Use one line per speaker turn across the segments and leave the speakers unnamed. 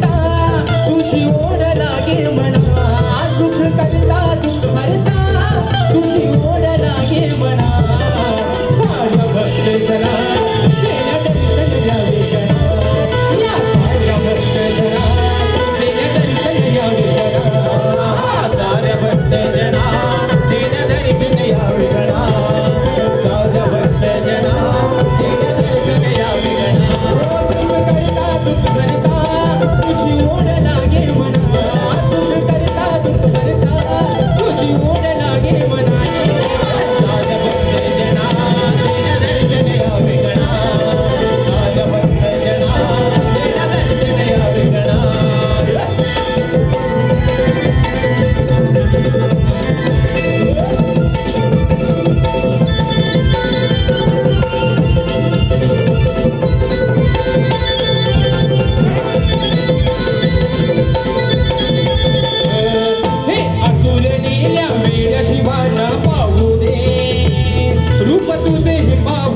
करता. तुझी ओढ लागे म्हणा. सुख करता तू मरता तुझी ओढ लागे म्हणा. साध जना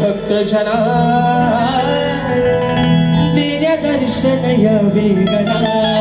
भक्तजना दिनदर्शनय वेदना